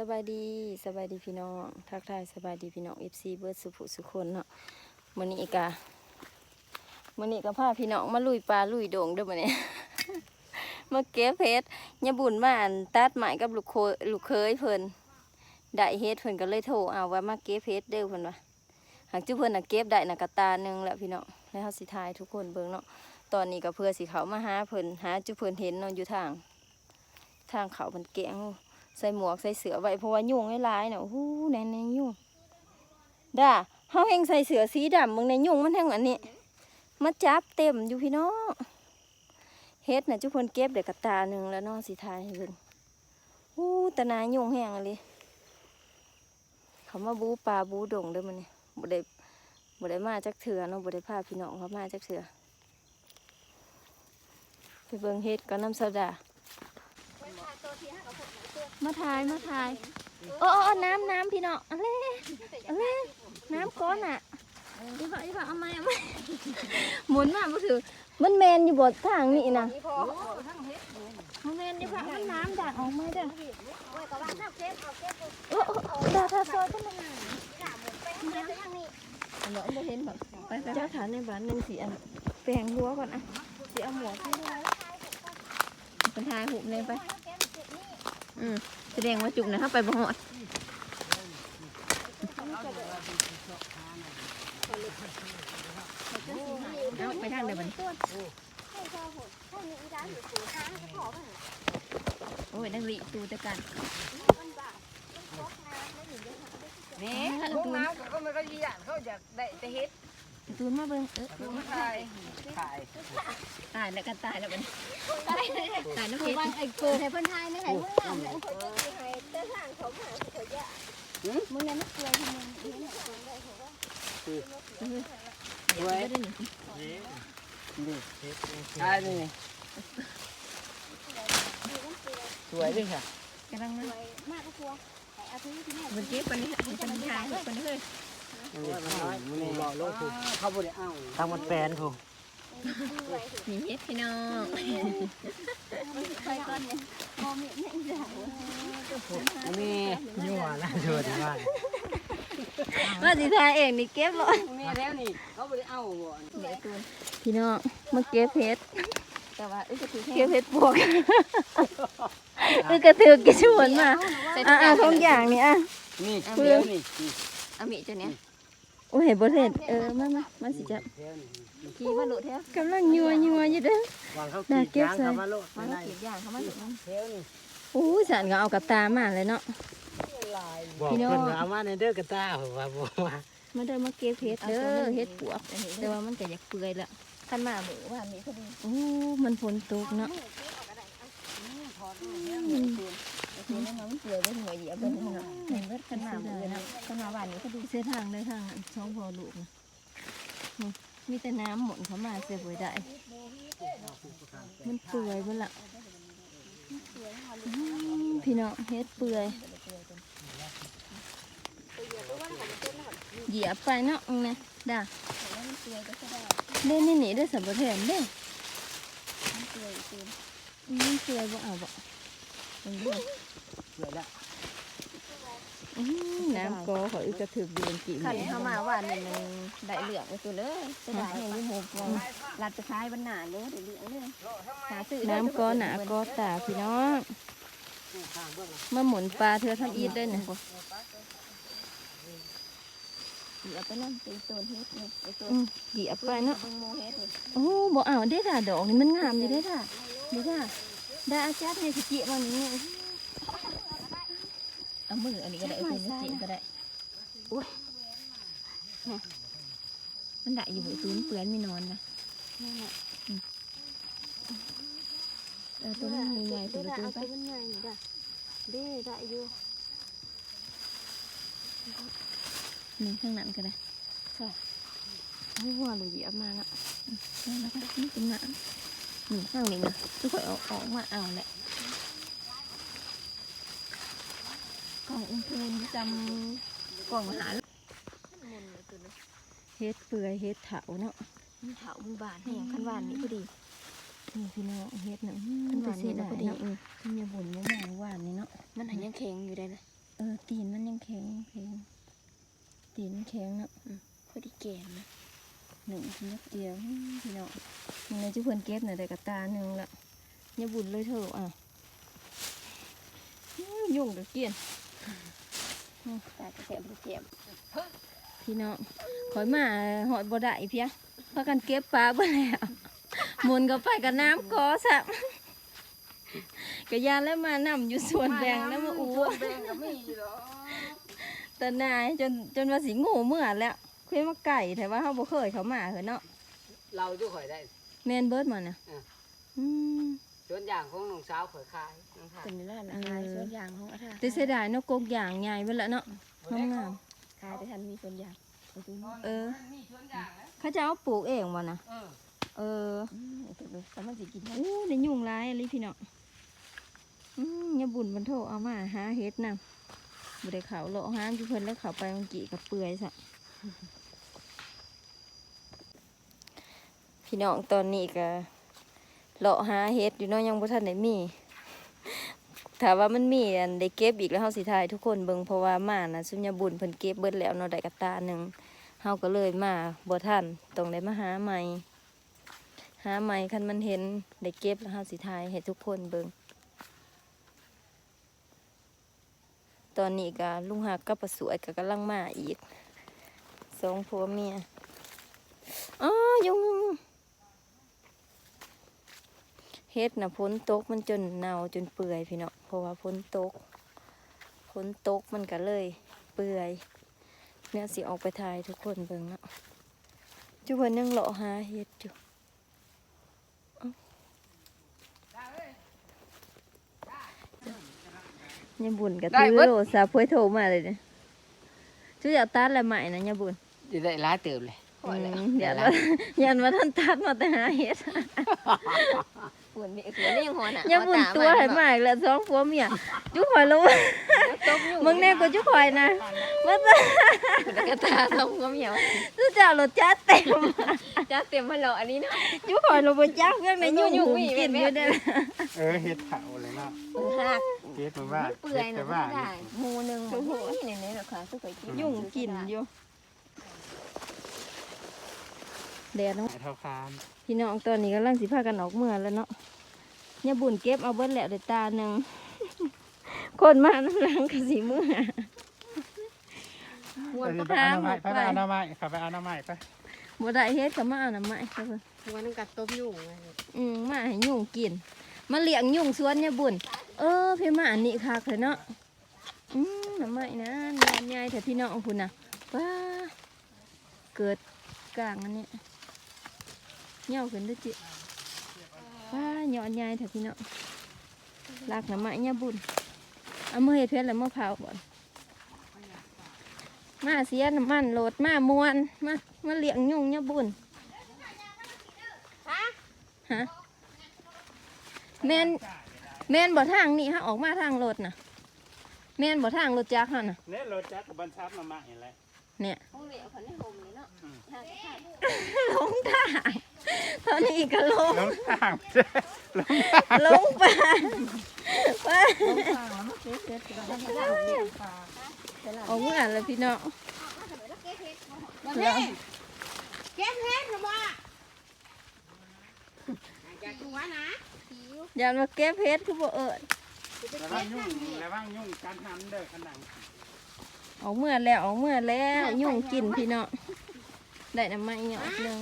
สบายดีสบายดีพี่น้องทักทายสบายดีพี่น้องเอฟซีเบิร์ดสุภุสุคนเนาะมื้อนี้กะมื้อนี้ก็พาพี่น้องมาลุยปลาลุยโด่งเด้อมื้อนี้มาเก็บเฮ็ดยาบุญมาอันตัดไม้กับลูกโคลูกเคยเพิ่นได้เฮ็ดเพิ่นก็เลยโทรเอาว่ามาเก็บเฮ็ดเด้อเพิ่นว่าหากจุเพิ่นน่ะเก็บได้น่ะกะตาหนึ่งแหล้วพี่น้องแล้วเฮาสิทายทุกคนเบิ่งเนาะตอนนี้ก็เพื่อสิเขามาหาเพิ่นหาจุเพิ่นเห็นเนาะอยู่ทาง ทางเขามันแกง ใส่หมวกใส่เสือไว้เพราะว่ายุงหลายๆน่ะโอ้แน่นๆยุงด่าเฮาเฮงใส่เสือสีดำมึงในยุงมันแห่งอันนี้มาจับเต็มอยู่พี่น้องเฮ็ดน่ะจุกคนเก็บเด็กกระตาหนึ่งแล้วน้องสีทายเพิ่นโอ้ตะนายุงแห้งเลยเขามาบูปลาบูดงเด้อมันนี่บ่ได้บ่ได้มาจักเถื่อเนาะบ่ได้พาพี่น้องเขามาจักเถื่อไปเบิ่งเฮ็ดกับน้ำโซดา มาถ่ายมาถ่ายโอ้โอ้น้ำน้ำพี่น้องอะไรอะไรน้ำก้อนอะอีบ่าอีบ่าเอามาเอามาหมุนมาบ่ถือมันแมนอยู่บนทางนี่นะมันแมนอยู่ค่ะมันน้ำด่างออกมาเด้อโอ้โอ้ดาทาซอยก็มาเราไม่เห็นแบบไปเจ้าฐานในบ้านหนึ่งสีอันแปลงรั้วก่อนอะสีเอาหมวกให้ด้วยเป็นทายหุบเลยไป อืมแสดงว่าจุกนะเข้าไปบ่หอดเอาไปทางเดียวมันโอ้ยนังลีตูแต่กันแม่พวกน้ำก็มันก็ยี่หยานเขาอยากได้แต่เฮ็ด ตูนมาเบิ่งเออดูขายขายตายแล้วกันตายแล้วมันตายแล้วเพชรไอ้เกิดให้เพิ่นทายนี่ไหนมึงงามเลยมึงเนี่ยไม่เกลือมึงสวยได้หนึ่งใช่นี่สวยด้วยค่ะกำลังมากก็กลัวไอ้อาทิตย์ที่แม่เมื่อกี้คนนี้คนนี้ทายคนนี้เลย มันนี่อโลกถูกเขาบ่ได้เอาทางมันแฟนถูกมีเฮ็ดพี่น้องไปก่อนเนี่ยมอมีเนี่ยจ้ะมียั่วนะเธอที่บ้านว่าสิทายเองนี่เก็บเลยมีแล้วนี่เขาบ่ได้เอาบ่เดี๋ยวตูนพี่น้องมาเก็บเพชรแต่ว่าเอ้ยก็ถือเก็บเพชรปวกเออกระถือกิชวนมาอะอะทุกอย่างนี่อะนี่เดี๋ยนี่เอามีจ้าเนี้ย โอ้ยบ่เห็นเออมามามาสิจับเดี๋ยวนี่ขี่มาโหลดแท้กำลังยัวยัวอยู่เด้อวางเขาน่าขีดเก็บยางใส่เขามาโลดมาไม่ได้เก็บอย่างเขามาโหลดน้เดี๋ยวนี่ำโอ้ยสันก็เอากับตามาเลยเนาะบอกพี่น้องเพิ่นว่าเอามาในเด้อกระตาผมว่าบ่ว่ามาเด้อมาเก็บเพชรเด้อเฮ็ดปวกแต่ว่ามันก็อยากเปื่อยละคันมาเบื่อว่ามีพอดีโอ้มันฝนตกเนาะ มันเปื่อยได้หัวเหยียบเป็นหัวเห็นเบิดขันหน้ามือนะขันหน้าบ้านนี้เขาดูเส้นทางได้ทางนั้นช่องพอลูกมีแต่น้ำหมุนเข้ามาเสียบ่ได้ มันเปื่อยเบิ่ละอืมพี่น้องเฮ็ดเปื่อยเหยียบไปเนาะนะด่าเล่นนี่หนีได้สับปะเทนเด้อืมเปื่อยบ่เอาบ่ เอาบ่เดี๋ยวละอื้อน้ำกอขออึกระถือเดือนกี่ขันเมตรเข้ามาว่านี่มันได้เหลืองไปตัวเลยจะได้ให้ยี่หกวงรัดไปคล้ายบรรณาเลยเดี๋ยวเหลืองเลยหาซื้อน้ำกอหนากอตาพี่น้องมาหมุนปลาเธอทำอีทได้เนี่ยเหลือไปนั่นตีตัวเฮ็ดเนี่ยไปตัวอืมเหยียบไปเนาะบึงโมเฮ็ดเนี่ยโอ้บ่เอาได้ด่าดอกนี่มันงามอยู่ได้ด่าได้ด่าได้อาจารย์ให้สิจิมานี่ เอามืออันนี้ก็ได้เอามือจิก็ได้โอ้ยเนี่ยมันได้อยู่บนพื้นเปลือนไม่นอนนะเออตัวนั้นมีใหญ่ตัวได้ตัวเอาไปตัวมันใหญ่อยู่จ้ะได้ได้อยู่นี่ข้างนั้นก็ได้ใช่โอ้ว่าเราเหยียบมาแล้วอืมแล้วก็นี่เป็นหนังนี่ข้างนี้นะทุกคนเอาออกมาเอาแหละกล่องอุ้ม พูนจำกล่องหาเฮ็ดเปื่อยเฮ็ดเถาเนาะเถามันบานแห้งขันบานนี่พอดีนี่พี่น้องเฮ็ดเนาะมันหวานนี่พอดีขึ้นยาบุญยาหมองหวานนี่เนาะมันหันยังแข็งอยู่ได้เลยเออตีนมันยังแข็งแข็งตีนแข็งเนาะพอดีแก่นะหนึ่งทีนักเดียวพี่น้องมันเลยจะเพิ่อนเก็บหน่อยแต่กระตาหนึ่งละยาบุญเลยเถอะอะยุ่งกับเกียน ตากระเทียมกระเทียมพี่น้องขอยมาหอดบ่ได้เพียพากันเก็บปลาเบ่แล้วหมุนก็ไปกับน้ำกอซะกะยานแล้วมานำอยู่ส่วนแบ่งแล้วมาอูแบ่งก็มีเหรอตานายจนจนว่าสิงูเมื่อแล้วคุยมาไก่แต่ว่าเฮาบ่เคยเขามาเหรอเนาะเราจะข่อยได้แม่นเบิดมันน่ะอะอืม ส่วนอย่างของน้องสาวข่อยขายน้องค่ะเป็นร้านเออาอหารส่วนยางของอาหารแต่เสียดายเนาะกกอย่างใหญ่เบิดแล้วเนาะงามขายแต่ทันมีส่วนยางไปดูนี่ๆเออมีส่วนอย่างนะเขาจะเอาปลูกเองบ่น่ะเออเอออืมเอาไปดูแต่มันสิกินได้อู้ได้ยุ่งหลายอะไรพี่น้องอืมอย่าบุญบันโทเอามาหาเฮ็ดนำบ่ได้เขาเลาะหามจุเพิ่นแล้วเขาไปมังกี้กับเปื่อยซะพี่น้องตอนนี้ก็ เลาะหาเฮ็ดอยู่เนาะยังบ่ทันได้มีถ้าว่ามันมีอันได้เก็บอีกแล้วเฮาสิทายทุกคนเบิ่งเพราะว่ามาน่ะสุญญบุญเพิ่นเก็บเบิดแล้วเนาะได้กระตาหนึ่งเฮาก็เลยมาบ่ทันต้องได้มาหาใหม่หาใหม่คันมันเห็นได้เก็บแล้วเฮาสิทายให้ทุกคนเบิ่งตอนนี้ก็ลุงหักกับป้าสวยก็กำลังมาอีกสองผัวเมียอ๋อยุง เฮ็ดน่ะฝนตกมันจนเน่าจนเปื่อยพี่เนาะเพราะว่าฝนตกฝนตกมันก็เลย เปื่อยเนี่ยสิออกไปถ่ายทุกคนเบิ่งเนาะจุเพิ่นยังเลาะหาเฮ็ดอยู่ยาบุญกับได้ทือเบิดโลซาเพื่อโทรมาเลยเนี่ยชื่ออยากตัดอะไรใหม่นะยาบุญจะได้ร้ายเติมเลยอืมอย่าว่าอย่าว่าท่านตัดมาแต่หาเห็ด ปวดมีเขือเลี้ยงหัวน่ะยาบุญตัวให้มากล้วสองผัวเมียจุ๊คอยรู้ตบอยู่มึงแน่กูจุ๊คอยนะมาซะกระตาตบก็เมียวจุ๊เจ้ารถจัดเต็มจะเตรียมมาหล่ออันนี้นะจุ๊คอยรู้บ่จักเรื่องในยุ่งยุ่งหูๆกินอยู่เด้เออเฮ็ดเผาเลยเนาะหักเฮ็ดมาว่าเปื่อยนะว่าได้หมูหนึ่งโอ้โหนี่เนี่หรอคะทุกคนกินยุ่งกินอยู่ แดดเนาะไอ้เท่าคานพี่น้องตอนนี้กำลังสิพากันออกเมื่อแล้วเนาะยาบุญเก็บเอาเบิดแล้วได้ตาหนึ่งคนมาน้ำหลังกสีมือหัวไปก็ไปเอาหน้าไม้ไปไปไปเอาหน้าไม้ขับไปเอาหน้าไม้ไปบ่ได้เฮ็ดก็มาเอาน้ำไม้ครับเพิ่นหัวนึงกัดต้มยุ่งไงอืมมาให้ยุงกิน มาเลี้ยงยุงสวนเนี่ยบุญเออพี่มาอันนี้คักเลยเนาะอืมน้ำไม้นะงานใหญ่แต่พี่น้องคุณน่ะว้าเกิดกลางอันนี้ เหย่าขึ้นด้วยจิว้าเหยอดใหญ่แต่พี่น้องลากน้ำไม้เนี่ยบุญเอามือเฮ็ดเพชรแล้วมาเผาบ่อนมาเสียน้ำมันโหลดมามวนมามาเลี้ยงยุงเนี่ยบุญฮะแม่นแม่นบ่ทางนี่ฮะออกมาทางรถน่ะแม่นบ่ทางรถจักรฮะน่ะเนี่ยรถจักรบรรทับหน้าไม้อะไรเนี่ยห้องเหลียว เขาในโฮมเลยเนาะหลงทางตอนนี้ก็ลงลงทางเจ้ลงทางลงไปไปออกเมื่อแล้วพี่น้องแล้วเก็บเห็ดหรือว่าจากตัวนะอย่ามาเก็บเพชรคือบ่เอิดระวังยุ่งระวังยุ่งการทำเด้อขนัง ออกเมื่อแล้วออกเมื่อแล้วยุ่งกินพี่เน้องได้น้ำไม้หยอดหนึง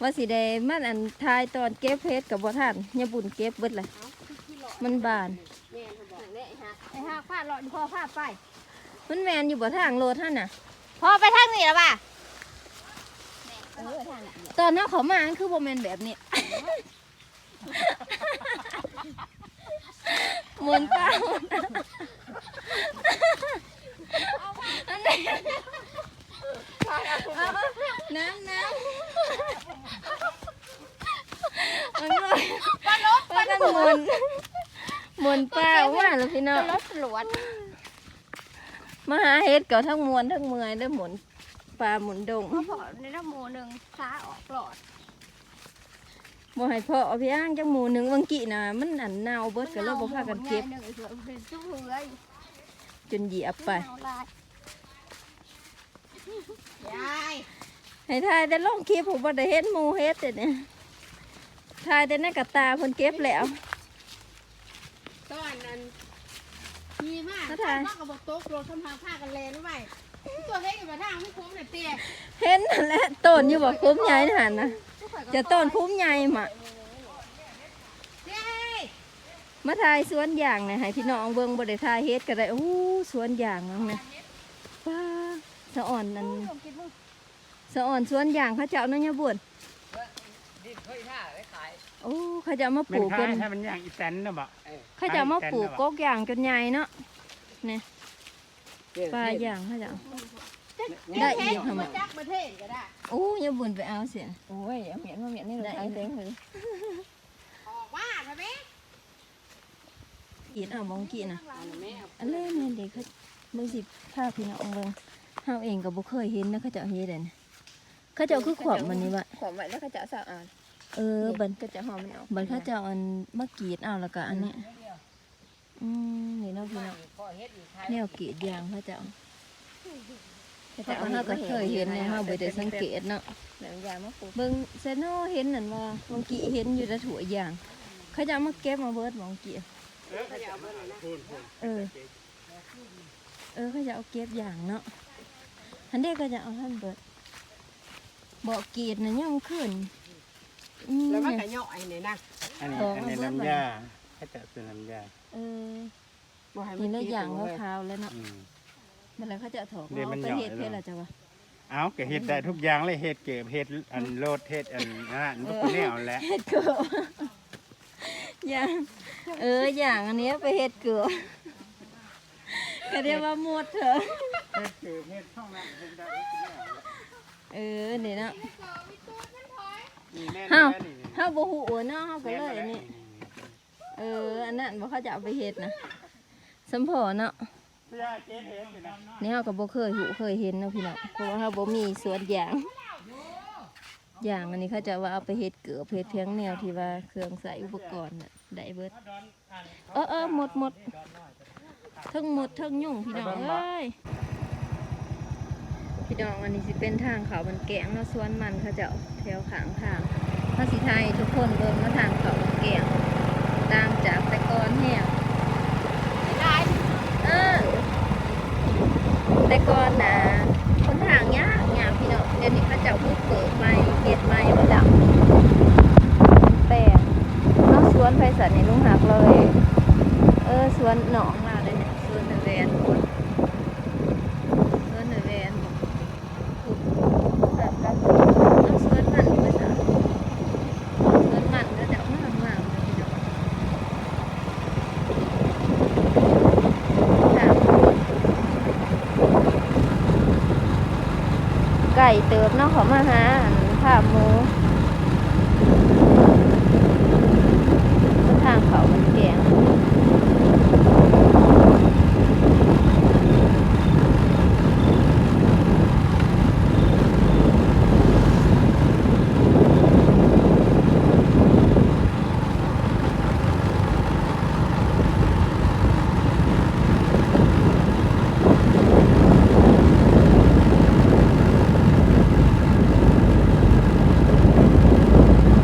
ว่าสิได้มันอันทายตอนเก็บเพชรกับบ่ทันย่าบุญเก็บเบิดเลยมันบานเนี่ยเขาบอกเน่ฮะไอ้ห้าฟาดหลอดพ่อฟาดไปมันแมนอยู่บ่ทางโลท่านน่ะพ่อไปทางนี้แล้วป่ะเออทางนี้ตอนนั้นเขามาคือบ่แมนแบบนี้หมุนเป้า น้ำน้ำมันก็มันก็หมุนหมุนป้าว่าแล้วพี่น้องรถสลวนมาหาเฮ็ดก็ทั้งมวนทั้งเมื่อยได้หมุนปลาหมุนดงพ่อพอในน้ำหมูหนึ่งขาออกหลอดบ่ให้พ่อเอาพี่อ้างจังหมูหนึ่งบางกี้น่ะมันอันเน่าเบิดก็เลยบ่พากันเก็บหนึ่งสือเป็นซุ้มเลย จนเหยียบไป ยายให้ทายแต่ลงคลิปผมบ่ได้เห็นหมูเฮ็ดเด้เนี่ยทายแต่ในกระตาเพิ่นเก็บแล้วต้อนนั้นมีมากเขาถ่ายมากกับบอกโต๊ะโปรดทำทางผ้ากันแลนไว้ตัวเล็กอยู่บนทางไม่คุ้มเนี่ยเตี้ยเห็นนั่นแหละต้นอยู่บ่คุ้มใหญ่นั่นนะจะต้นคุ้มใหญ่มาเตี้ย มาทายสวนยางเนี่ยให้พี่น้องเบิ่งบ่ได้ทายเฮ็ดก็ได้โอ้สวนยางนั่นนะว้าสะอ่อนนั่นสะอ่อนสวนยางเขาเจ้าเนาะเนี่ยบุญโอ้เขาจะเอามาปเป็นลูกคกัล้ายนให้มันอย่างอีแตนนะบ่เขาจะเอามาปลูกกกยางจนใหญ่เนาะเนี่ยปลายางเขาจะเอาได้อีกค่ะหมอจักประเทศก็ได้โอ้ยาบุญไปเอาเสียโอ้ยเอาเหมียนมาเหมียนนี่เราใช้เต็งเลยออกว่าทำไม กินเอามองกินนะอันแรกเนี่ยเด็กเขาเบิ่งสิภาพพี่น้องเบิ่งเฮาเองก็บ่เคยเห็นนะเขาจะเอาเฮ็ดอันนี้เขาจะเอาคือขวบมันนี่วะขอมไว้แล้วก็จะสะอาดเออบันก็จะหอมมันออกบันเขาจะเอาอันมากรีดเอาแล้วก็อันนี้อืมนี่เนาะพี่น้องแนวกรีดยางเขาจะเอาแต่ว่าเฮาก็เคยเห็นเนี่ยเฮาบ่ได้สังเกตเนาะหนังยามาปลูกเบิ่งเซโนเห็นนั่นว่าบางกีเห็นอยู่ในถั่วยางเขาจะเอามาเก็บมาเบิดบางกี เออเขาจะเอาเบิ่งนะพูนพูนเออ เออเขาจะเอาเก็บอย่างเนาะอันเด็กก็จะเอาท่านเบิดบอกกรีดนะยังขึ้นอืมแล้วมันเนี่ยก็ย่อยนี่นะอันนี้ของอันนี้เอาเบิ่งน้ำยาเขาจะซื้อน้ำยาเออบ่ให้มันี่นละกินอย่างเลก็ขาวแล้วเนาะอืมมันแล้วเขาจะเอาถอกเดี๋ยวมันเอาไปย่อยเฮ็ดแล้วเพื่ออะไรจ้ะวะเอาก็เฮ็ดได้ทุกอย่างเลยเฮ็ดเก็บเฮ็ดอันโลดเฮ็ดอันนั้นทุกแนวแหละเฮ็ดเกลื ออย่างเอออย่างอันเนี้ยไปเฮ็ดเกลือก็เรียกว่าหมดเถอะเฮ็ดเก็บเฮ็ดช่องนั้นเฮ็ดได้ทุกแนวแหละเออนี่เนาะนี่แน่นเฮ้าแล้วนี่นี่เฮาบ่ฮู้เนาะเฮาก็แน่นเลยแล้วอันนี้นี่เออ อันนั้นบ่เขาจะเอาไปเฮ็ดนะสมพอเนาะพี่ยาเจ๊เฮ็ดอยู่นะ นี่เฮาก็บ่เคยฮู้เคยเห็นเนาะพี่น้องเพราะว่าเฮาบ่มีสวนยาง อย่างอันนี้เขาจะว่าเอาไปเฮ็ดเกือบเฮ็ดเพียงแนวที่ว่าเครื่องใส่อุปกรณ์น่ะได้เบิดเออเออหมดหมดทั้งหมดทั้งยุ่งพี่น้องเอ้ยพี่น้องอันนี้สิเป็นทางเขามันแกงเนาะสวนมันเขาจะเอาแถวขางทางภาษีไทยทุกคนเบิ่งมาทางเขามันแกงต่างจากแต่ก่อนแห้งเออแต่ก่อนนะคนทางยากยากพี่น้องเดี๋ยวนี้เขาเจ้าเพิ่งเปิด ใหม่เก็ดใหม่มาดับแต่เอาสวนไพศาลในลุงหักเลย เออสวนหนอง